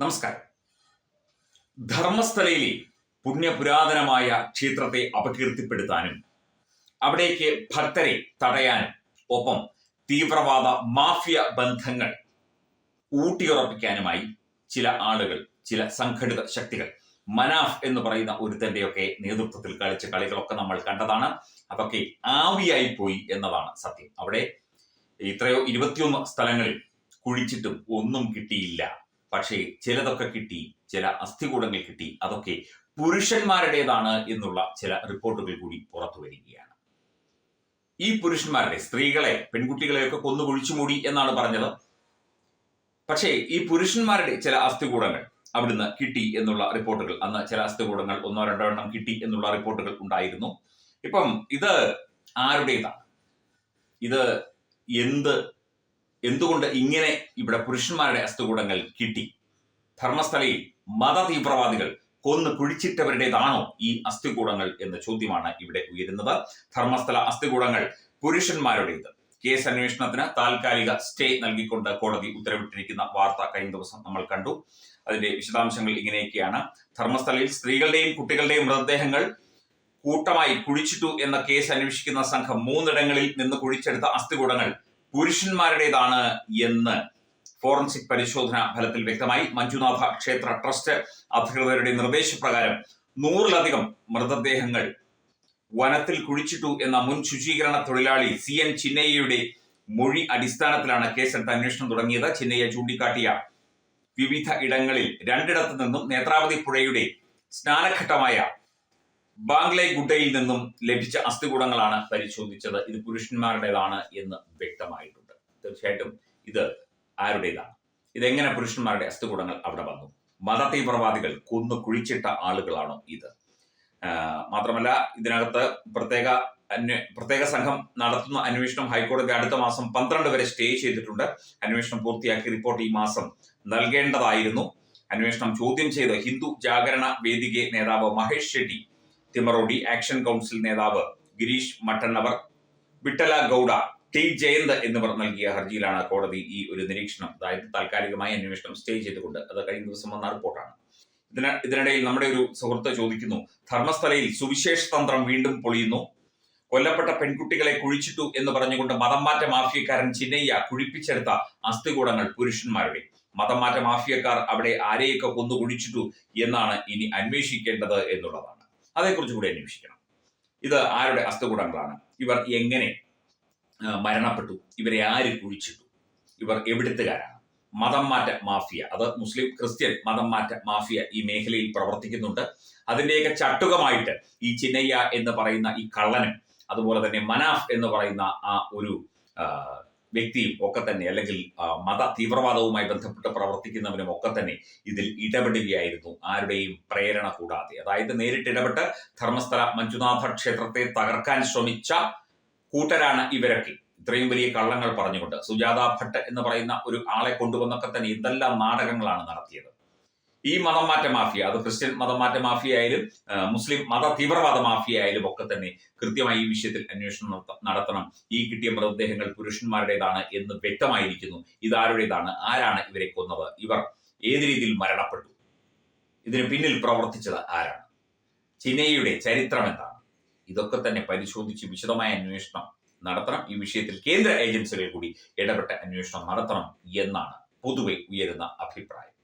നമസ്കാരം. ധർമ്മസ്ഥലയിലെ പുണ്യപുരാതനമായ ക്ഷേത്രത്തെ അപകീർത്തിപ്പെടുത്താനും അവിടേക്ക് ഭക്തരെ തടയാനും ഒപ്പം തീവ്രവാദ മാഫിയ ബന്ധങ്ങൾ ഊട്ടിയുറപ്പിക്കാനുമായി ചില ആളുകൾ ചില സംഘടിത ശക്തികൾ മനാഫ് എന്ന് പറയുന്ന ഒരുത്തന്റെയൊക്കെ നേതൃത്വത്തിൽ കളിച്ച കളികളൊക്കെ നമ്മൾ കണ്ടതാണ്. അതൊക്കെ ആവിയായി പോയി എന്നതാണ് സത്യം. അവിടെ ഇത്രയോ ഇരുപത്തിയൊന്ന് സ്ഥലങ്ങളിൽ കുഴിച്ചിട്ടും ഒന്നും കിട്ടിയില്ല. പക്ഷേ ചിലതൊക്കെ കിട്ടി ചില അസ്ഥികൂടങ്ങൾ കിട്ടി അതൊക്കെ പുരുഷന്മാരുടേതാണ് എന്നുള്ള ചില റിപ്പോർട്ടുകൾ കൂടി പുറത്തു വരികയാണ്. ഈ പുരുഷന്മാരുടെ സ്ത്രീകളെ പെൺകുട്ടികളെയൊക്കെ കൊന്നു കുഴിച്ചു മൂടി എന്നാണ് പറഞ്ഞത്. പക്ഷേ ഈ പുരുഷന്മാരുടെ ചില അസ്ഥികൂടങ്ങൾ അവിടുന്ന് കിട്ടി എന്നുള്ള റിപ്പോർട്ടുകൾ അന്ന് ചില അസ്ഥികൂടങ്ങൾ ഒന്നോ രണ്ടോ എണ്ണം കിട്ടി എന്നുള്ള റിപ്പോർട്ടുകൾ ഉണ്ടായിരുന്നു. ഇപ്പം ഇത് ആരുടേതാണ്? ഇത് എന്ത് എന്തുകൊണ്ട് ഇങ്ങനെ ഇവിടെ പുരുഷന്മാരുടെ അസ്ഥികൂടങ്ങൾ കിട്ടി? ധർമ്മസ്ഥലയിൽ മത തീവ്രവാദികൾ കൊന്ന് കുഴിച്ചിട്ടവരുടേതാണോ ഈ അസ്ഥികൂടങ്ങൾ എന്ന ചോദ്യമാണ് ഇവിടെ ഉയരുന്നത്. ധർമ്മസ്ഥല അസ്ഥികൂടങ്ങൾ പുരുഷന്മാരുടേത്. കേസ് അന്വേഷണത്തിന് താൽക്കാലിക സ്റ്റേ നൽകിക്കൊണ്ട് കോടതി ഉത്തരവിട്ടിരിക്കുന്ന വാർത്ത കഴിഞ്ഞ ദിവസം നമ്മൾ കണ്ടു. അതിന്റെ വിശദാംശങ്ങൾ ഇങ്ങനെയൊക്കെയാണ്. ധർമ്മസ്ഥലയിൽ സ്ത്രീകളുടെയും കുട്ടികളുടെയും മൃതദേഹങ്ങൾ കൂട്ടമായി കുഴിച്ചിട്ടു എന്ന കേസ് അന്വേഷിക്കുന്ന സംഘം മൂന്നിടങ്ങളിൽ നിന്ന് കുഴിച്ചെടുത്ത അസ്ഥികൂടങ്ങൾ പുരുഷന്മാരുടേതാണ് എന്ന് ഫോറൻസിക് പരിശോധന ഫലത്തിൽ വ്യക്തമായി. മഞ്ജുനാഥ ക്ഷേത്ര ട്രസ്റ്റ് അധികൃതരുടെ നിർദ്ദേശപ്രകാരം നൂറിലധികം മൃതദേഹങ്ങൾ വനത്തിൽ കുഴിച്ചിട്ടു എന്ന മുൻ ശുചീകരണ തൊഴിലാളി സി എൻ ചിന്നയ്യയുടെ മൊഴി അടിസ്ഥാനത്തിലാണ് കേസെടുത്ത് അന്വേഷണം തുടങ്ങിയത്. ചിന്നയ്യ ചൂണ്ടിക്കാട്ടിയ വിവിധ ഇടങ്ങളിൽ രണ്ടിടത്തു നിന്നും നേത്രാവതി പുഴയുടെ സ്നാനഘട്ടമായ ബാംഗ്ലേ ഗുഡയിൽ നിന്നും ലഭിച്ച അസ്ഥികൂടങ്ങളാണ് പരിശോധിച്ചത്. ഇത് പുരുഷന്മാരുടേതാണ് എന്ന് വ്യക്തമായിട്ടുണ്ട്. തീർച്ചയായിട്ടും ഇത് ആരുടേതാണ്? ഇതെങ്ങനെ പുരുഷന്മാരുടെ അസ്ഥികൂടങ്ങൾ അവിടെ വന്നു? മത തീവ്രവാദികൾ കൊന്നു കുഴിച്ചിട്ട ആളുകളാണോ ഇത്? മാത്രമല്ല ഇതിനകത്ത് പ്രത്യേക അന്വേ പ്രത്യേക സംഘം നടത്തുന്ന അന്വേഷണം ഹൈക്കോടതി അടുത്ത മാസം പന്ത്രണ്ട് വരെ സ്റ്റേ ചെയ്തിട്ടുണ്ട്. അന്വേഷണം പൂർത്തിയാക്കി റിപ്പോർട്ട് ഈ മാസം നൽകേണ്ടതായിരുന്നു. അന്വേഷണം ചോദ്യം ചെയ്ത് ഹിന്ദു ജാഗരണ വേദിക നേതാവ് മഹേഷ് ഷെട്ടി തിമറോഡി ആക്ഷൻ കൗൺസിൽ നേതാവ് ഗിരീഷ് മട്ടന്നവർ വിട്ടല ഗൌഡ ടി ജയന്ത് എന്നിവർ നൽകിയ ഹർജിയിലാണ് കോടതി ഈ ഒരു നിരീക്ഷണം. അതായത് താൽക്കാലികമായി അന്വേഷണം സ്റ്റേ ചെയ്തുകൊണ്ട് അത് കഴിഞ്ഞ ദിവസം വന്ന റിപ്പോർട്ടാണ്. ഇതിന ഇതിനിടയിൽ നമ്മുടെ ഒരു സുഹൃത്ത് ചോദിക്കുന്നു ധർമ്മസ്ഥലയിൽ സുവിശേഷ തന്ത്രം വീണ്ടും പൊളിയുന്നു? കൊല്ലപ്പെട്ട പെൺകുട്ടികളെ കുഴിച്ചിട്ടു എന്ന് പറഞ്ഞുകൊണ്ട് മതം മാറ്റ മാഫിയക്കാരൻ ചിന്നയ്യ കുഴിപ്പിച്ചെടുത്ത അസ്ഥികൂടങ്ങൾ പുരുഷന്മാരുടെ. മതം മാറ്റ മാഫിയക്കാർ അവിടെ ആരെയൊക്കെ കൊന്നു കുഴിച്ചിട്ടു എന്നാണ് ഇനി അന്വേഷിക്കേണ്ടത് എന്നുള്ളതാണ്. അതേക്കുറിച്ച് കൂടി അന്വേഷിക്കണം. ഇത് ആരുടെ അസ്ഥകൂടങ്ങളാണ് ഇവർ എങ്ങനെ മരണപ്പെട്ടു? ഇവരെ ആര് കുഴിച്ചിട്ടു? ഇവർ എവിടുത്തുകാരാണ്? മതം മാറ്റ മാഫിയ അത് മുസ്ലിം ക്രിസ്ത്യൻ മതം മാറ്റ മാഫിയ ഈ മേഖലയിൽ പ്രവർത്തിക്കുന്നുണ്ട്. അതിന്റെയൊക്കെ ചട്ടുകമായിട്ട് ഈ ചിന്നയ്യ എന്ന് പറയുന്ന ഈ കള്ളനും അതുപോലെ തന്നെ മനാഫ് എന്ന് പറയുന്ന ആ ഒരു വ്യക്തിയും ഒക്കെ തന്നെ അല്ലെങ്കിൽ മത തീവ്രവാദവുമായി ബന്ധപ്പെട്ട് പ്രവർത്തിക്കുന്നവനും ഒക്കെ തന്നെ ഇതിൽ ഇടപെടുകയായിരുന്നു. ആരുടെയും പ്രേരണ കൂടാതെ. അതായത് നേരിട്ട് ഇടപെട്ട് ധർമ്മസ്ഥല മഞ്ജുനാഥ ക്ഷേത്രത്തെ തകർക്കാൻ ശ്രമിച്ച കൂട്ടരാണ് ഇവരൊക്കെ. ഇത്രയും വലിയ കള്ളങ്ങൾ പറഞ്ഞുകൊണ്ട് സുജാത ഭട്ട് എന്ന് പറയുന്ന ഒരു ആളെ കൊണ്ടുവന്നൊക്കെ തന്നെ ഇതെല്ലാം നാടകങ്ങളാണ് നടത്തിയത്. ഈ മതംമാറ്റ മാഫിയ അത് ക്രിസ്ത്യൻ മതംമാറ്റ മാഫിയ ആയാലും മുസ്ലിം മത തീവ്രവാദ മാഫിയ ആയാലും ഒക്കെ തന്നെ കൃത്യമായി ഈ വിഷയത്തിൽ അന്വേഷണം നടത്തണം. ഈ കിട്ടിയ മൃതദേഹങ്ങൾ പുരുഷന്മാരുടേതാണ് എന്ന് വ്യക്തമായിരിക്കുന്നു. ഇതാരുടേതാണ്? ആരാണ് ഇവരെ കൊന്നത്? ഇവർ ഏത് രീതിയിൽ മരണപ്പെട്ടു? ഇതിന് പിന്നിൽ പ്രവർത്തിച്ചത് ആരാണ്? ചിനയുടെ ചരിത്രം എന്താണ്? ഇതൊക്കെ തന്നെ പരിശോധിച്ച് വിശദമായ അന്വേഷണം നടത്തണം. ഈ വിഷയത്തിൽ കേന്ദ്ര ഏജൻസികൾ കൂടി ഇടപെട്ട അന്വേഷണം നടത്തണം എന്നാണ് പൊതുവെ ഉയരുന്ന അഭിപ്രായം.